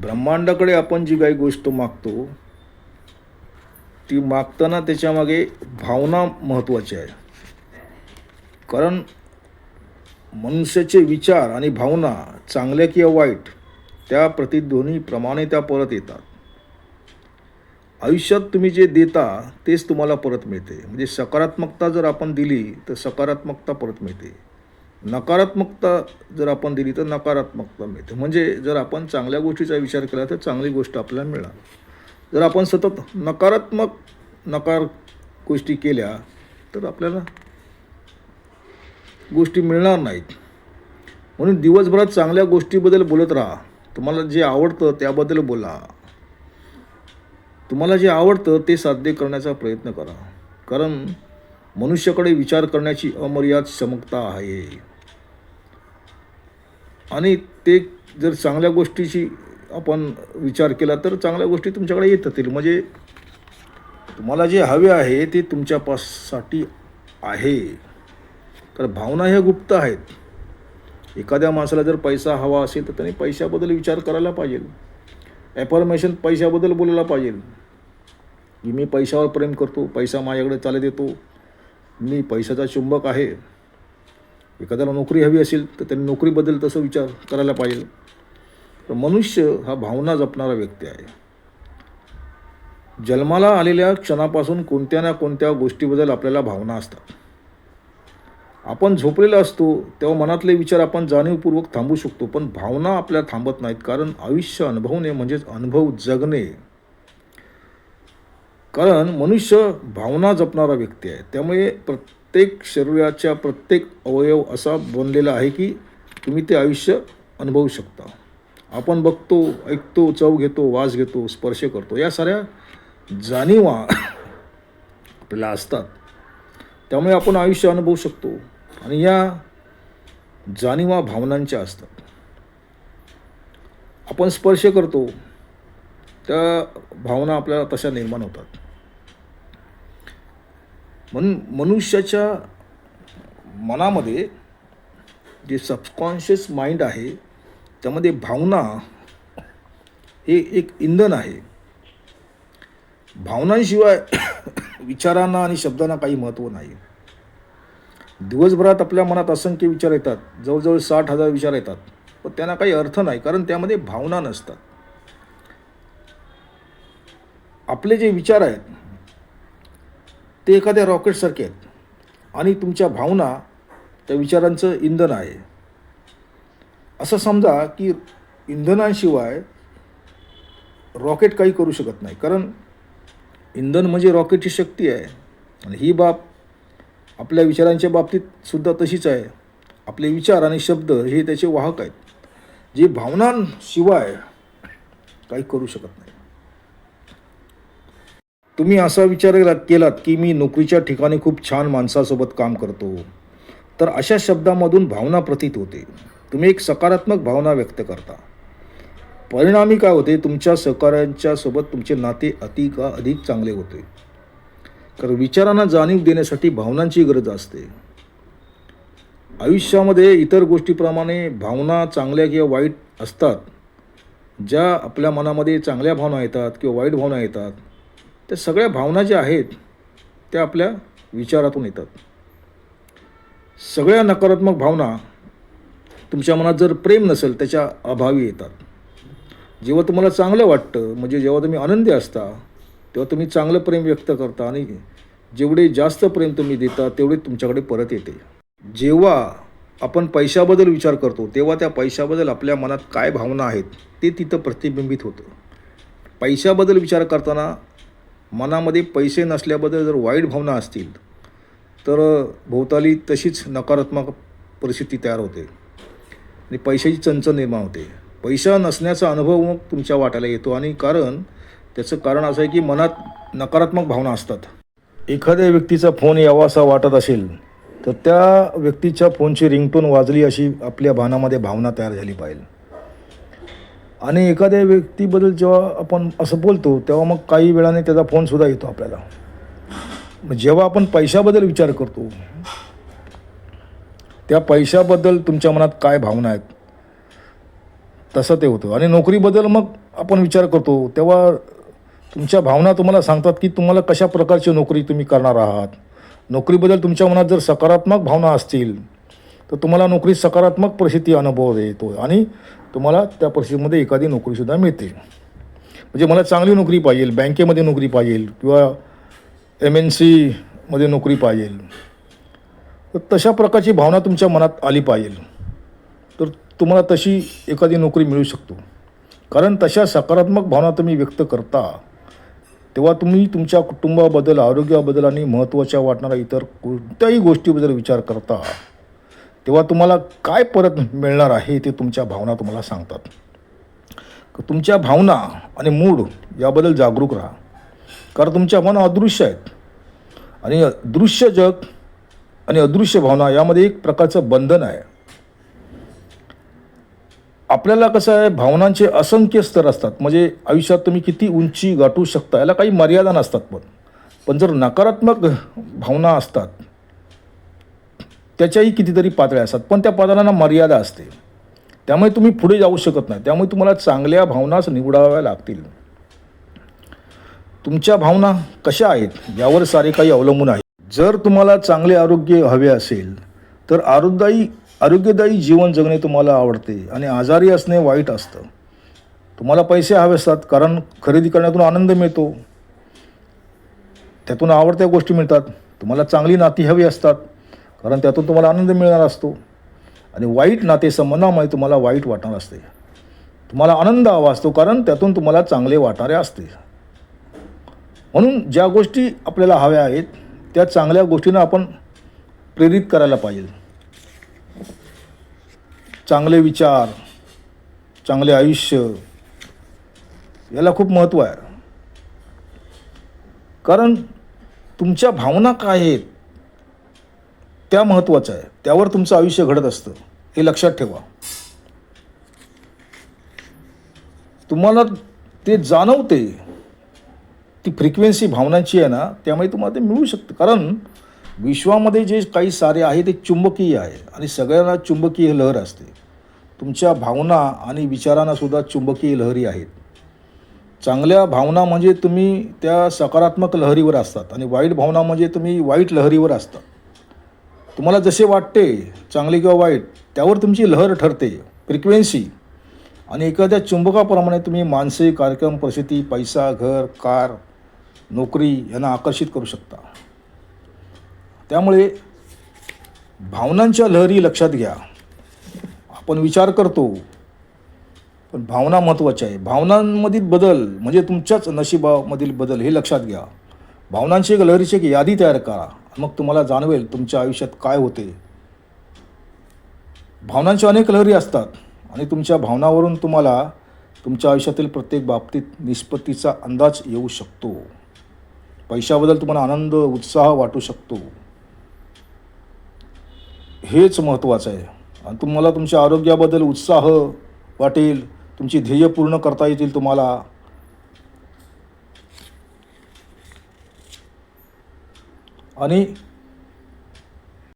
ब्रह्मांडाकडे आपण जी काही गोष्ट मागतो ती मागताना त्याच्यामागे भावना महत्त्वाची आहे. कारण मनुष्याचे विचार आणि भावना चांगल्या किंवा वाईट त्या प्रतिध्वनीप्रमाणे त्या परत येतात. आयुष्यात तुम्ही जे देता तेच तुम्हाला परत मिळते. म्हणजे सकारात्मकता जर आपण दिली तर सकारात्मकता परत मिळते. नकारात्मकता जर आपण दिली तर नकारात्मकता मिळते. म्हणजे जर आपण चांगल्या गोष्टीचा विचार केला तर चांगली गोष्ट आपल्याला मिळणार. जर आपण सतत नकारात्मक नकार गोष्टी केल्या तर आपल्याला गोष्टी मिळणार नाहीत. म्हणून दिवसभरात चांगल्या गोष्टीबद्दल बोलत राहा. तुम्हाला जे आवडतं त्याबद्दल बोला. तुम्हाला जे आवडतं ते साध्य करण्याचा प्रयत्न करा. कारण मनुष्याकडे विचार करण्याची अमर्याद क्षमता आहे. आणि ते जर चांगल्या गोष्टीची आपण विचार केला तर चांगल्या गोष्टी तुमच्याकडे येतातील. येतील म्हणजे तुम्हाला जे हवे आहे ते तुमच्यापासाठी आहे. तर भावना ह्या गुप्त आहेत. एखाद्या माणसाला जर पैसा हवा असेल तर त्याने पैशाबद्दल विचार करायला पाहिजे. ॲफॉर्मेशन पैशाबद्दल बोलायला पाहिजे. की मी पैशावर प्रेम करतो पैसा माझ्याकडे चालत येतो. मी पैशाचा चुंबक आहे. एखाद्याला नोकरी हवी असेल तर त्यांनी नोकरीबद्दल तसं विचार करायला पाहिजे. तर मनुष्य हा भावना जपणारा व्यक्ती आहे. जन्माला आलेल्या क्षणापासून कोणत्या ना कोणत्या गोष्टीबद्दल आपल्याला भावना असतात. आपण झोपलेला असतो तेव्हा मनातले विचार आपण जाणीवपूर्वक थांबू शकतो पण भावना आपल्या थांबत नाहीत कारण आयुष्य अनुभवणे म्हणजेच अनुभव जगणे. कारण मनुष्य भावना जपणारा व्यक्ती आहे. त्यामुळे प्र प्रत्येक शरीराच्या प्रत्येक अवयव असा बनलेला आहे की तुम्ही ते आयुष्य अनुभवू शकता. आपण बघतो ऐकतो चव घेतो वास घेतो स्पर्श करतो. या साऱ्या जाणीवा आपल्याला असतात. त्यामुळे आपण आयुष्य अनुभवू शकतो आणि या जाणीवा भावनांच्या असतात. आपण स्पर्श करतो त्या भावना आपल्याला तशा निर्माण होतात. म्हणून मनुष्याच्या मनामध्ये जे सबकॉन्शियस माइंड आहे त्यामध्ये भावना हे एक इंधन आहे. भावनांशिवाय विचारांना आणि शब्दांना काही महत्त्व नाही. दिवसभरात आपल्या मनात असंख्य विचार येतात. जवळजवळ साठ हजार विचार येतात. पण त्यांना काही अर्थ नाही कारण त्यामध्ये भावना नसतात. आपले जे विचार आहेत ते एखाद्या रॉकेटसारखे आहेत. आणि तुमच्या भावना त्या विचारांचं इंधन आहे. असं समजा की इंधनांशिवाय रॉकेट काही करू शकत नाही. कारण इंधन म्हणजे रॉकेटची शक्ती आहे. आणि ही बाब आपल्या विचारांच्या बाबतीत सुद्धा तशीच आहे. आपले विचार आणि शब्द हे त्याचे वाहक आहेत. जे भावनांशिवाय काही करू शकत नाही. तुम्ही असा विचार केला- केलात की मी नोकरीच्या ठिकाणी खूप छान माणसासोबत काम करतो. तर अशा शब्दामधून भावना प्रतीत होते. तुम्ही एक सकारात्मक भावना व्यक्त करता. परिणामी काय होते? तुमच्या सहकाऱ्यांच्या सोबत तुमचे नाते अधिक अधिक चांगले होते? कारण विचारांना जाणीव देण्यासाठी भावनांची गरज असते. आयुष्यामध्ये इतर गोष्टीप्रमाणे भावना चांगल्या किंवा वाईट असतात. ज्या आपल्या मनामध्ये चांगल्या भावना येतात किंवा वाईट भावना येतात. त्या सगळ्या भावना ज्या आहेत त्या आपल्या विचारातून येतात. सगळ्या नकारात्मक भावना तुमच्या मनात जर प्रेम नसेल त्याच्या अभावी येतात. जेव्हा तुम्हाला चांगलं वाटतं म्हणजे जेव्हा तुम्ही आनंदी असता तेव्हा तुम्ही चांगलं प्रेम व्यक्त करता आणि जेवढे जास्त प्रेम तुम्ही देता तेवढे तुमच्याकडे परत येते. जेव्हा आपण पैशाबद्दल विचार करतो तेव्हा त्या पैशाबद्दल आपल्या मनात काय भावना आहेत ते तिथं प्रतिबिंबित होतं. पैशाबद्दल विचार करताना मनामध्ये पैसे नसल्याबद्दल जर वाईट भावना असतील तर भोवताली तशीच नकारात्मक परिस्थिती तयार होते. आणि पैशाची चंचल निर्माण होते. पैसा नसण्याचा अनुभव मग तुमच्या वाट्याला येतो. आणि कारण त्याचं कारण असं आहे की मनात नकारात्मक भावना असतात. एखाद्या व्यक्तीचा फोन यावासा वाटत असेल तर त्या व्यक्तीच्या फोनची रिंगटोन वाजली अशी आपल्या भानामध्ये भावना तयार झाली पाहिजे. आणि एखाद्या व्यक्तीबद्दल जेव्हा आपण असं बोलतो तेव्हा मग काही वेळाने त्याचा फोनसुद्धा येतो आपल्याला. मग जेव्हा आपण पैशाबद्दल विचार करतो त्या पैशाबद्दल तुमच्या मनात काय भावना आहेत? तसं ते होतं. आणि नोकरीबद्दल मग आपण विचार करतो तेव्हा तुमच्या भावना तुम्हाला सांगतात की तुम्हाला कशा प्रकारची नोकरी तुम्ही करणार आहात? नोकरीबद्दल तुमच्या मनात जर सकारात्मक भावना असतील तर तुम्हाला नोकरीत सकारात्मक परिस्थिती अनुभव येतो आणि तुम्हाला त्या परिस्थितीमध्ये एखादी नोकरीसुद्धा मिळते. म्हणजे मला चांगली नोकरी पाहिजे बँकेमध्ये नोकरी पाहिजे किंवा एम एन सीमध्ये नोकरी पाहिजे. तर तशा प्रकारची भावना तुमच्या मनात आली पाहिजे. तर तुम्हाला तशी एखादी नोकरी मिळू शकतो. कारण तशा सकारात्मक भावना तुम्ही व्यक्त करता तेव्हा तुम्ही तुमच्या कुटुंबाबद्दल आरोग्याबद्दल आणि महत्त्वाच्या वाटणाऱ्या इतर कोणत्याही गोष्टीबद्दल विचार करता. तेव्हा तुम्हाला काय परत मिळणार आहे ते तुमच्या भावना तुम्हाला सांगतात. तुमच्या भावना आणि मूड याबद्दल जागरूक राहा. कारण तुमच्या भावना अदृश्य आहेत. आणि दृश्य जग आणि अदृश्य भावना यामध्ये एक प्रकारचं बंधन आहे. आपल्याला कसं आहे भावनांचे असंख्य स्तर असतात. म्हणजे आयुष्यात तुम्ही किती उंची गाठू शकता याला काही मर्यादा नसतात पण. पण जर नकारात्मक भावना असतात त्याच्याही कितीतरी पातळ्या असतात पण त्या पातळ्यांना मर्यादा असते. त्यामुळे तुम्ही पुढे जाऊ शकत नाही. त्यामुळे तुम्हाला चांगल्या भावनाच निवडाव्या लागतील. तुमच्या भावना कशा आहेत यावर सारे काही अवलंबून आहे. जर तुम्हाला चांगले आरोग्य हवे असेल तर आरोग्यदायी आरोग्यदायी जीवन जगणे तुम्हाला आवडते आणि आजारी असणे वाईट असतं. तुम्हाला पैसे हवे असतात कारण खरेदी करण्यातून आनंद मिळतो. त्यातून आवडत्या गोष्टी मिळतात. तुम्हाला चांगली नाती हवी असतात. कारण त्यातून तुम्हाला आनंद मिळणार असतो. आणि वाईट नातेसंबंधामुळे तुम्हाला वाईट वाटणार असते. तुम्हाला आनंद हवा असतो कारण त्यातून तुम्हाला चांगले वाटणारे असते. म्हणून ज्या गोष्टी आपल्याला हव्या आहेत त्या चांगल्या गोष्टींना आपण प्रेरित करायला पाहिजे. चांगले विचार चांगले आयुष्य याला खूप महत्त्व आहे. कारण तुमच्या भावना काय आहेत? त्या महत्त्वाचं आहे. त्यावर तुमचं आयुष्य घडत असतं. हे लक्षात ठेवा. तुम्हाला ते जाणवते ती फ्रिक्वेन्सी भावनांची आहे ना त्यामुळे तुम्हाला ते मिळू शकतं. कारण विश्वामध्ये जे काही सारे आहे ते चुंबकीय आहे. आणि सगळ्यांना चुंबकीय लहर असते. तुमच्या भावना आणि विचारांनासुद्धा चुंबकीय लहरी आहेत. चांगल्या भावना म्हणजे तुम्ही त्या सकारात्मक लहरीवर असतात. आणि वाईट भावना म्हणजे तुम्ही वाईट लहरीवर असतात. तुम्हाला जसे वाटते चांगले किंवा वाईट त्यावर तुमची लहर ठरते फ्रिक्वेन्सी. आणि एखाद्या चुंबकाप्रमाणे तुम्ही माणसे कार्यक्रम परिस्थिती पैसा घर कार नोकरी यांना आकर्षित करू शकता. त्यामुळे भावनांच्या लहरी लक्षात घ्या. आपण विचार करतो पण भावना महत्त्वाच्या आहे. भावनांमधील बदल म्हणजे तुमच्याच नशिबामधील बदल हे लक्षात घ्या. भावनांची एक लहरीची एक यादी तयार करा. मग तुम्हाला जाणवेल तुमच्या आयुष्यात काय होते. भावनांच्या अनेक लहरी असतात आणि तुमच्या भावनावरून तुम्हाला तुमच्या आयुष्यातील प्रत्येक बाबतीत निष्पत्तीचा अंदाज येऊ शकतो. पैशाबद्दल तुम्हाला आनंद उत्साह वाटू शकतो. हेच महत्त्वाचं आहे. आणि तुम्हाला तुमच्या आरोग्याबद्दल उत्साह वाटेल तुमची ध्येय पूर्ण करता येतील तुम्हाला. आणि